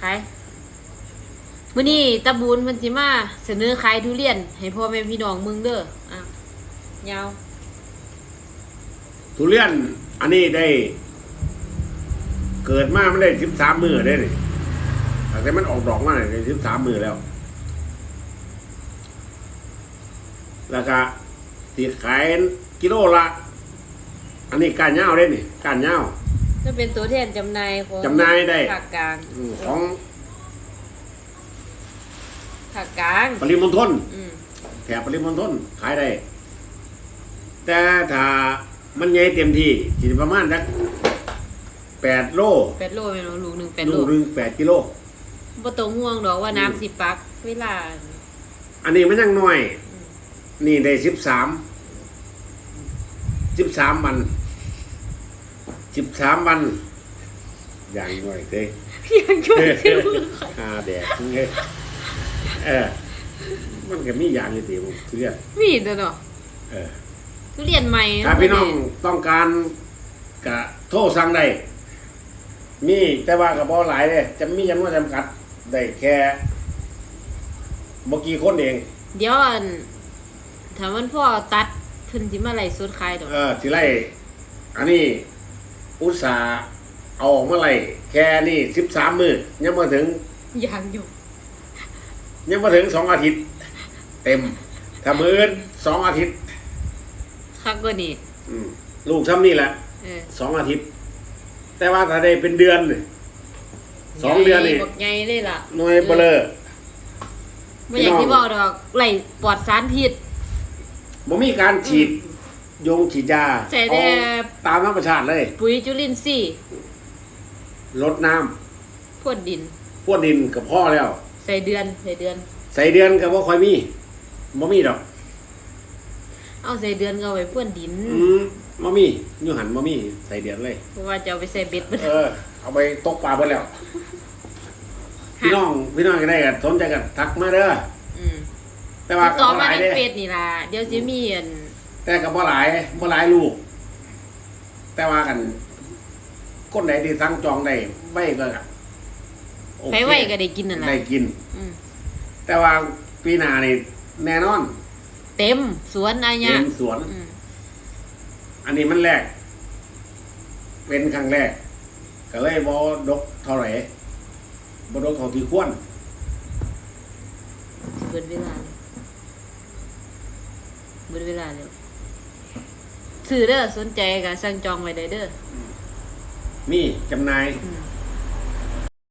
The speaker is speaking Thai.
ขายมื้อนี้ตาบูนมันสิมาเสนอขายทุเรียน ให้พ่อแม่พี่น้องมึงเด้ออะยาวทุเรียน อันนี้ได้ เกิดมาไมันได้สิบสามมือได้นี่แต่มันออกดอกมาได้สิบสามมือแล้ว แล้วก็ตีขายกิโลละ อันนี้การย่าได้นี่การย่า ก็เป็นตัวแทนจำหน่ายของจำหน่ายได้ ภาคกลางอืมของภาคกลาง ปริมณฑลอืมแถบปริมณฑลขายได้ แต่ถ้ามันใหญ่เต็มที่สิประมาณสักแปดโลแปดโลแม่นบ่ลูกหนึงแปดโลลูกหนึ่งแปดกิโล บ่ต้องห่วงดอกว่าน้ำสิปัก เวลา อันนี้มันยังน้อย นี่ได้สิบสามสิบสามวัน สิบสามวัน อย่างน้อยเด้ยังช่วยซื้อมือข่อยหาแดดเฮ้ยเออ มันก็มีอย่างอยู่ตีผมทุเรียนมีตัวเนาะเออทุเรียนใหม่ถ้าพี่น้องต้องการกะโทรสั่งได้มีแต่ว่ากับบ่หลายเลยจะมีจำนวนจำกัดได้แค่บ่กี่คนเอง เดี๋ยวอันถ้ามันพ่อตัดเพิ่นสิมาไล่สดขายดอกเออสิไล่อันนี้ อุตสาห์เอาออกมาไล่แค่นี่สิบสามมือยังมาถึงอย่างอยู่ยังมาถึงสองอาทิตย์ เต็มถ้ามืออื่นสองอาทิตย์คักกว่านี้อืมลูกซ้ำนี่แหละเออสองอาทิตย์ แต่ว่าถ้าได้เป็นเดือนนี่สองเดือนนี่ใหญ่บักใหญ่เลยล่ะหน่วยเบลอบ่อย่างที่บอกดอกไล่ปลอดสารพิษบ่มีการฉีดยงฉีดยาใส่แต่เอา ตามธรรมชาติเลยปุ๋ยจุลินทรีย์ลดน้ำพ่นดินพรวดดินกับพ่อแล้ว ใส่เดือนใส่เดือน ใส่เดือนก็บ่ค่อยมีบ่มีดอกเอาใส่เดือนก็เอาไว้พ่นดิน อืมบ่มีอยู่หันบ่มีใส่เดือนเลย เพราะว่าจะเอาไปใส่เบ็ดเออ เอาไปตกปลาไปแล้ว พี่น้องพี่น้องก็ได้กันสนใจกันทักมาเด้ออืมแต่ว่าติดก็ต่อบ่หมาลายในเด้เฟซนี่ล่ะ เดี๋ยวจะมีอันแต่ก็บ่หลายบ่หลายลูก แต่ว่ากัน คนไหนที่สั่งจองได้ไว้ก็โอเคไปไว้ก็ได้กินนั่นแหละได้กิน อืมแต่ว่าปีหน้านี่แน่นอนเต็มสวนอะไรเต็เงี้ยมสวน อืมอันนี้มันแรก เป็นครั้งแรก ก็เลยบ่ดกเท่าไหร่บ่ดกเท่าที่ควรเบิดเวลาเลยเบิดเวลาแล้ว ซื้อเด้อสนใจก็สั่งจองไว้ได้เด้อนี่จำหนาย อืม